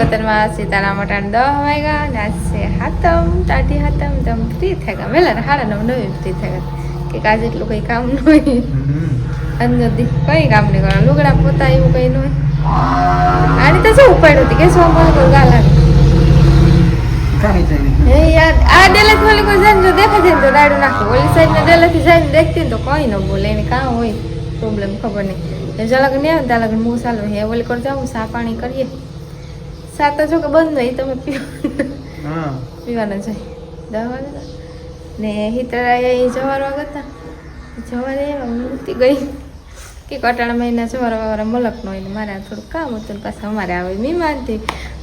સિકોતરમાં સીતાના મટાણ દહ વાગ્યા ને હાથમ ટાટી હાતમ તમ ફ્રી થઈ ગયા. વહેલા હારા નવ નવી ફ્રી થઈ ગયા. કે આજે એટલું કંઈ કામ ન હોય. અંદર દી કઈ કામ નહીં કરવાનું. લુગડા પોતા એવું કંઈ ન હોય. આની તો શું ઉપાડ હતી? કે ડેલેથી ઓલી કોઈ હોય પ્રોબ્લેમ ખબર નહીં. એ નહીં આવે ત્યાં લગ્ન હું ચાલુ હે ઓલી કર જાઉં સા પાણી કરીએ. સા તો જો કે બંધ હોય તમે પીવો પીવાના જાય દવા ને હિતરાય એ જવાર વાગતા જવારે મૂર્તિ ગઈ. કે કટાણા મહિના જવાર વાળા મલક નો હોય મારે થોડું કામ હતું પાછા અમારે આવે મહેમાનથી.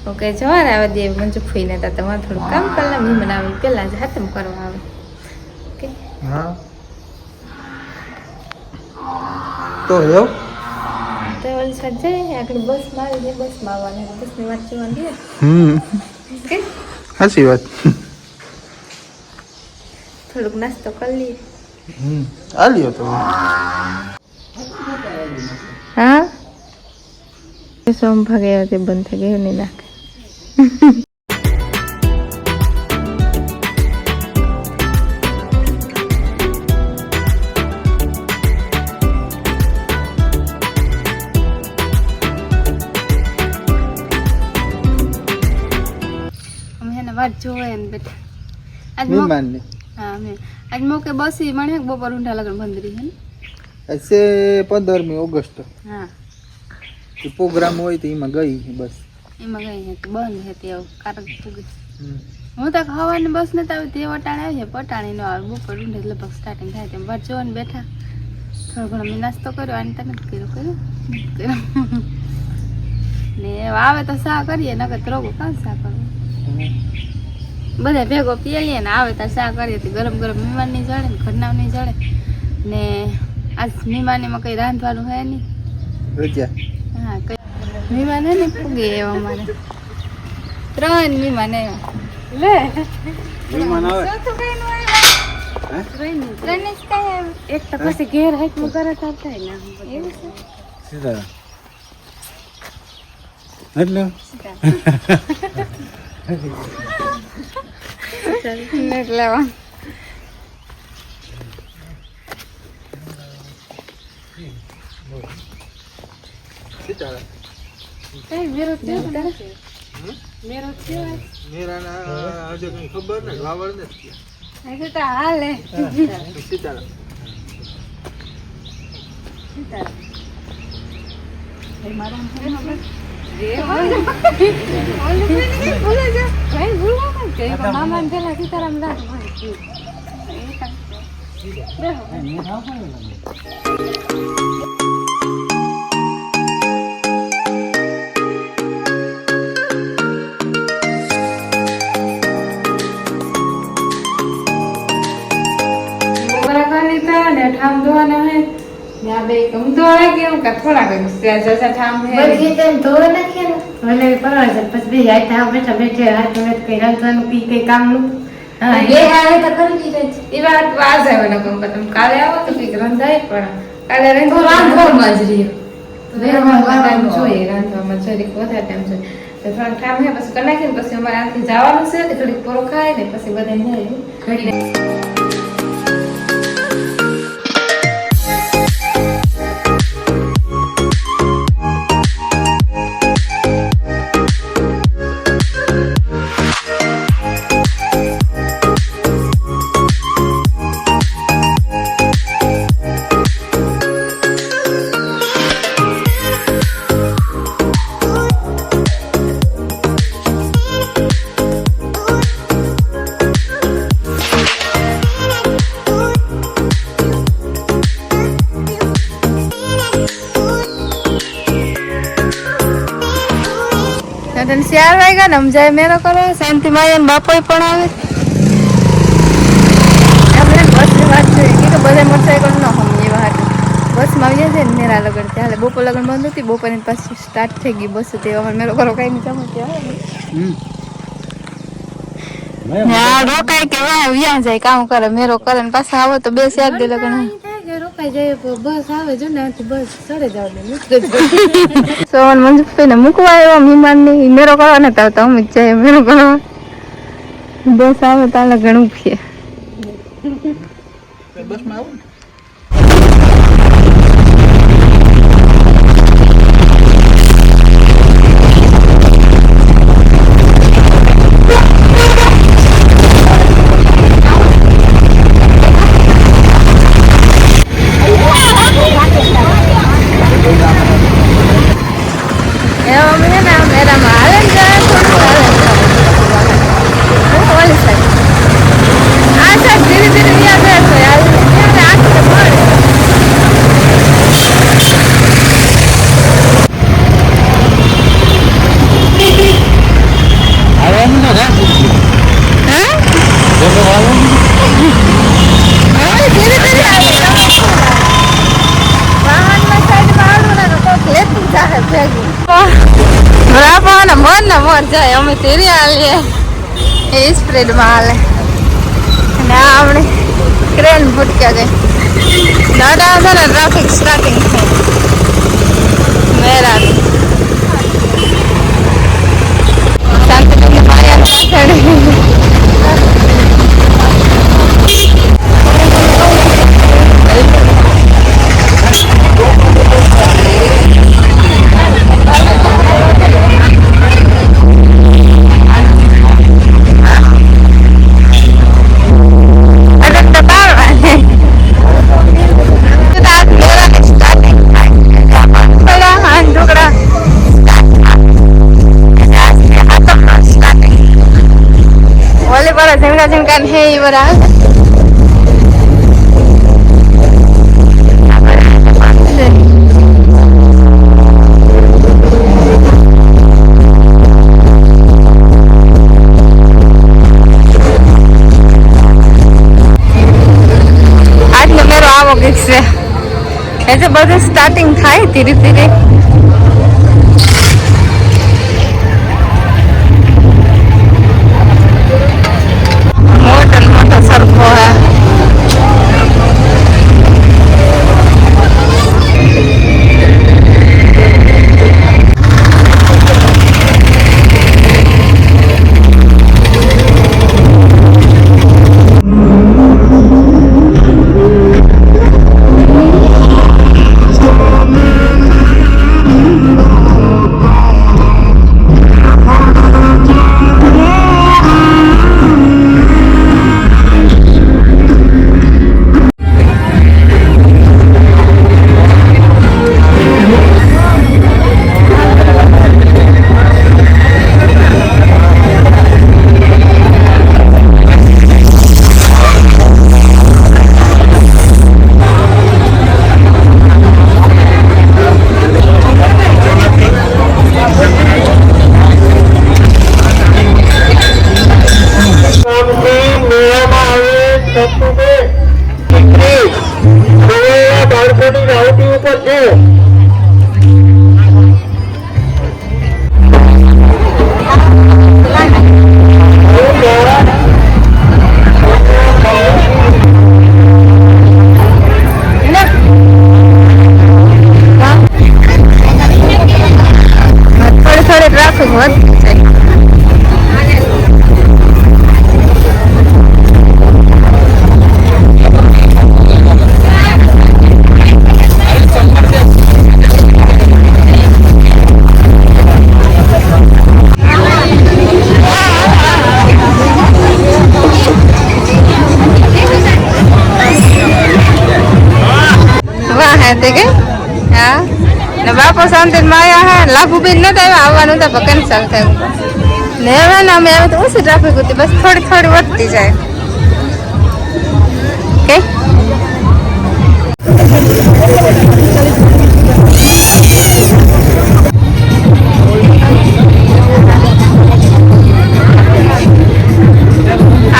ઓકે જવાર આવે દે. મંજુ ફૂઈને તા તમારે થોડું કામ કરલા મહેમાન આવે પહેલાં જ હાથમ કરવા આવે. ઓકે? તો એવું ઓલી સાઈડ જાય આગળ બસમાં આવી જાય બસમાં આવવાની બસની વાત જોવાની હમ. સાચી વાત. થોડુંક નાસ્તો કરી લઈએ. હમ. આલ્યો તો. હા? સોમ ભાગે બંધ થઈ ગયો નહીં નાખે. જોવે એમ બેઠા આજ મોક- હા અમે આજ મોકે બસી મને બપોર ઊંઢા લગન બંધ રહી હે ને? હશે પંદરમી ઓગસ્ટ. હા. પ્રોગ્રામ હોય તો એમાં ગઈ બસ. એમાં ગઈ હે તો બંધ હે તે કારક પૂગી હું તો ખાવાની બસ નથી આવી તે વટાણે આવી છે પટાણી નો આવે બપોર ઊંઢે લગભગ સ્ટાર્ટિંગ થાય તેમ. વાત જોવાને બેઠા. થોડો ઘણો મેં નાસ્તો કર્યો અને તમે કર્યો કર્યો? ને આવે તો સા કરીએ નકર રોગો કાં સા કરવું? બધા ભેગો પીએ ને આવે તો શા કરીએ તો ગરમ ગરમ મહેમાન નહીં જડે ને ઘરના નહીં જડે ને આજ મહેમાનીમાં કંઈ રાંધવાનું હે નહીં હા કઈ મહેમાન હે ને પૂગે એવા અમારે? ત્રણ મહેમાન એવા લે. મહેમાન આવે. એક તો પછી ઘેર કરે તો એવું છે? સીધા. એટલે? એટલે વાં. કઈ વિરોધ થયો તારે? વિરોધ થયો આજ? મેરાના હજુ કઈ ખબર ને વાવડ નથી હજુ તો હાલે સીતારામ મામા પેલા સીતારામ રાખ કરી લીધા ને ઠામ ધોવાના હે ને આ બે કમ ધોવાય કેવું કે થોડા કઈ ત્યાં જસા ઠામ હે બધી તેમ ધોઈ નાખીએ ને અને છે પછી બે હાથ આ બેઠા બેઠે હાથ મેં કઈ રાંધવાનું કઈ કઈ કામનું હા, એ હારે તો કરી દીધે છે એ વાત વાસ આવે કમ તમે કાલે આવો તો કંઈક રંધાય પણ કાલે રંધો રાંધવામાં જ રહ્યો. રાંધવામાં ટાઈમ રાંધવામાં. જોઈએ રાંધવામાં જરીક વધારે ટાઈમ જોઈએ તો થોડાક હે પછી કરી નાખીને પછી અમારે આથી જવાનું છે થોડીક પોરો ખાય ને પછી બધા જાય ઘડી ને સમજાય મેરો કરો શાંતિ માં બાપોય પણ આવે. આપણે બસની વાત જોઈએ કે બધા મોટરસાઇકલ ન સમજે વાત. બસમાં આવી જાય ને મેરા લગન ત્યાં બપોર લગન બંધ હતી બપોરની પાછી સ્ટાર્ટ થઈ ગઈ બસ તે અમારે મેરો કરો કઈ નહીં આવે હા રોકાય કે વાહ વ્યા જાય કામ કરે મેરો કરે ને પાછા આવો તો બે ચાર દે લગન થાય કે રોકાય રોકાઈ જાય તો બસ આવે જો ને આથી બસ ચડે જાવ ને નીકળે જાવ સોમન મંજુભાઈ ને મૂકવા આવ્યો મહેમાનની મેરો કરવા ને તો અમે જ જઈએ મેરો કરવા. બસ આવે તાલે ઘણું છે બસમાં આવું એવા મને ને આમ આવે ને જાય થોડું સાઈડ. આ સાઈડ ધીરે ધીરે ત્યાં જાય છે. આ ત્યારે આંખને મળે. આવવાનું ને રાખું હે? ગમે આવવાનું હવે ધીરે ધીરે આવે. વાહનમાં સાઈડમાં આવડું ને તો કોક લેતું જાહે ભેગું. બરાબર મન ને મન જાય, અમે તેરી હાલીએ એ સ્પ્રેડમાં હાલે અને આ આપણે ક્રેન ભૂટક્યા છે દાદા છે ને ટ્રાફિક સ્ટાર્ટિંગ છે. મેરાની શાંતિની માયા ને હે ઈ મેરો આવો છે. એ તો બધું સ્ટાર્ટિંગ થાય ધીરે ધીરે. થોડી ટ્રાફિક વધતી ને બાપો શાંતિ માયા હે લાભુબેન નતા આવ્યા, આવવાનું તો કેન્સલ થયું ને હવે ને અમે હવે તો ઓછી ટ્રાફિક હતી બસ થોડી થોડી વધતી જાય. કે?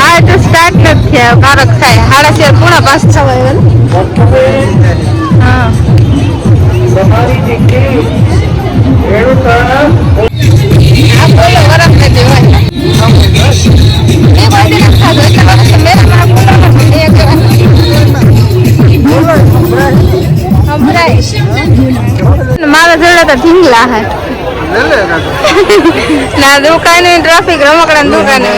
આ તો સ્ટાર્ટ નથી થયા કારક થાય. સાડા ચાર પૂણા પાંચ થવા આવ્યા કેટલા હે લે લે કાકા ના દુકાને ટ્રાફિક રમકડા દુકાને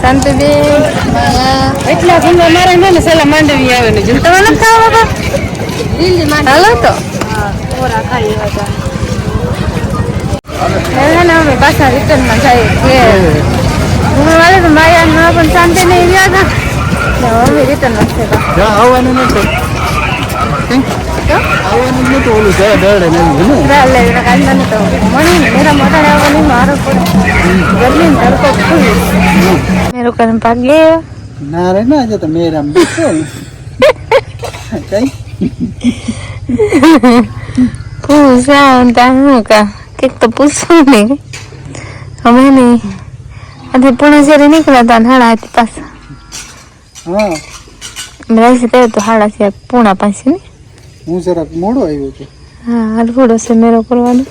શાંતિબેન એટલા ગુંડા મારે ને સેલા માંડવી આવે ને જો તમે નથી ખાવા બાબા હાલો તો અમે પાછા રિટર્નમાં જઈએ કે હું વાલે તો. માયા પણ શાંતિ નહીં રહ્યા હતા હવે રિટર્નમાં છે આવવાનું નતું મેરા ને કરમ ભાગ્ય ના રે ના જતો મેરામ કઈ પૂછા તા હું કા કંઈક તો પૂછવું નહીં અમે નહીં આજે પુણે શેરી નીકળ્યા હતા ને હાડા હતી પાછા. હા. રાઈસ કહ્યું તો હાડા છે પૂણા પાસે ને? હું જરાક મોડો આવ્યો છું. હા અડફોડો હશે મેરો કરવાનો.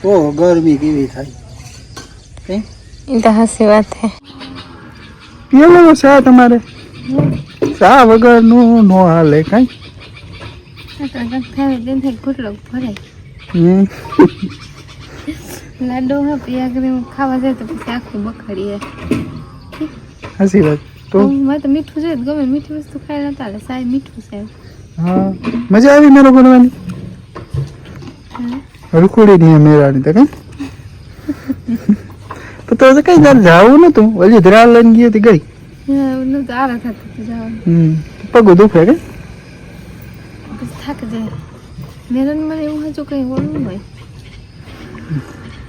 તો ગરમી કેવી થાય. કઈ એ તો હાસી વાત છે. પેલો શા તમારે? શા વગરનું નો હાલે કઈ? લાડુ હા પિયા કરી ખાવા જાય તો પછી આખું બખડીએ હાસી વાત. તો? મારે તો મીઠું જોઈએ ગમે મીઠી વસ્તુ ખાઈ નતા સાહેબ મીઠું છે. હા. મજા આવી મેરો કરવાની રખોડી નહીં મેરાની તો કઈ. તો તો કઈ તાર જાવું નતું. હજી ધ્રાલ લઈને ગઈ હતી ગઈ. પગું દુખે કે? થાક જાય. મેરન મને એવું હજુ કઈ ઓળવું હોય.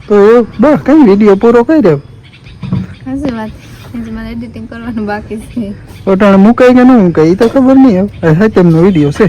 તો બસ કઈ વીડિયો પૂરો કરી દે હાસી વાત. હજી મારે એડિટિંગ કરવાનું બાકી છે. અટાણે મુકાઈ કે ન મુકાઈ તો ખબર નહીં હવે હા તેમનો વીડિયો છે.